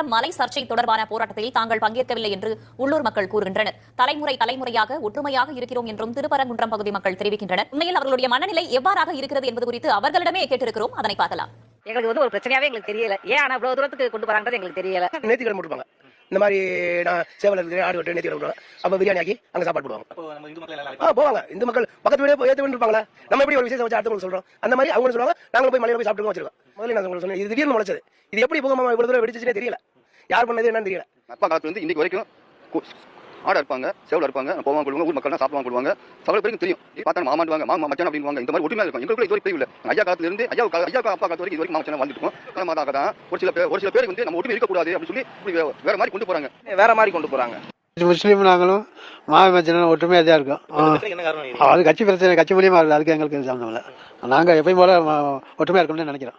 மலை சர்ச்சை தொடர்பான போராட்டத்தில் தாங்கள் பங்கேற்கவில்லை என்று உள்ளூர் மக்கள் கூறுகின்றனர். தலைமுறை தலைமுறையாக ஒற்றுமையாக இருக்கிறோம் என்றும் திருப்பரங்குன்றம் பகுதி மக்கள் தெரிவிக்கின்றனர். உண்மையில் அவர்களுடைய மனநிலை எவ்வாறாக இருக்கிறது என்பது குறித்து அவர்களிடமே கேட்டிருக்கிறோம். அதனை பார்க்கலாம். எங்களுக்கு வந்து ஒரு பிரச்சனையாவே எங்களுக்கு தெரியல. ஏன் ஆனா இவ்வளவு தூரத்துக்கு கொண்டு போறாங்கிறது எங்களுக்கு தெரியல. நேத்தி கிழமை போட்டுப்பாங்க. இந்த மாதிரி நான் சேவல் இருக்குது ஆடு வெட்டு நேத்தி கிழமை போடுவாங்க அப்போ பிரியாணி ஆக்கி அங்கே சாப்பாடு போடுவாங்க. ஆ போவாங்க. இந்த மக்கள் பக்கத்து வீடே ஏற்று இருப்பாங்களா? நம்ம எப்படி ஒரு விசேஷம் வச்சு அடுத்தவங்களுக்கு சொல்றோம்? அந்த மாதிரி அவங்க சொல்லுவாங்க. நாங்களும் போய் மலையில போய் சாப்பிட்டு வச்சிருக்கோம். முதல்ல நான் உங்களுக்கு சொன்னேன் இது திடீர்னு முளைச்சது. இது எப்படி போகாம இவ்வளவு தூரம் வெடிச்சுனே தெரியல. யார் பண்ணது என்னன்னு தெரியல. அப்பா காலத்துல இருந்து இன்னைக்கு வரைக்கும் ஆடை இருப்பாங்க சேவல் இருப்பாங்க போவாங்க கொள்வாங்க ஊர் மக்கள் சாப்பிடுவாங்க கொள்வாங்க சகல பேருக்கு தெரியும். பார்த்தா மாமாண்டுவாங்க மாமா மச்சான் அப்படின்வாங்க இந்த மாதிரி ஒற்றுமையா இருக்கும் எங்களுக்குள்ள இது வரைக்கும் இல்லை ஐயா காலத்துல இருந்து ஐயா ஐயா அப்பா காலத்து வரைக்கும் இது வரைக்கும் மாமச்சான் வாழ்ந்துட்டு இருக்கோம். மாதிரி தான் ஒரு சில பேர் ஒரு சில பேருக்கு வந்து நம்ம ஒற்றுமை இருக்கக்கூடாது அப்படின்னு சொல்லி வேற மாதிரி கொண்டு போறாங்க. வேற மாதிரி கொண்டு போறாங்க. முஸ்லீம் நாங்களும் மாவி மச்சனும் ஒற்றுமையாக தான் இருக்கோம்? அது கட்சி பிரச்சனை கட்சி மூலியமா இல்லை. அதுக்கு எங்களுக்கு சம்மந்தம் இல்லை. நாங்கள் எப்பயும் போல ம- ஒற்றுமையா இருக்கணும்னு நினைக்கிறோம்.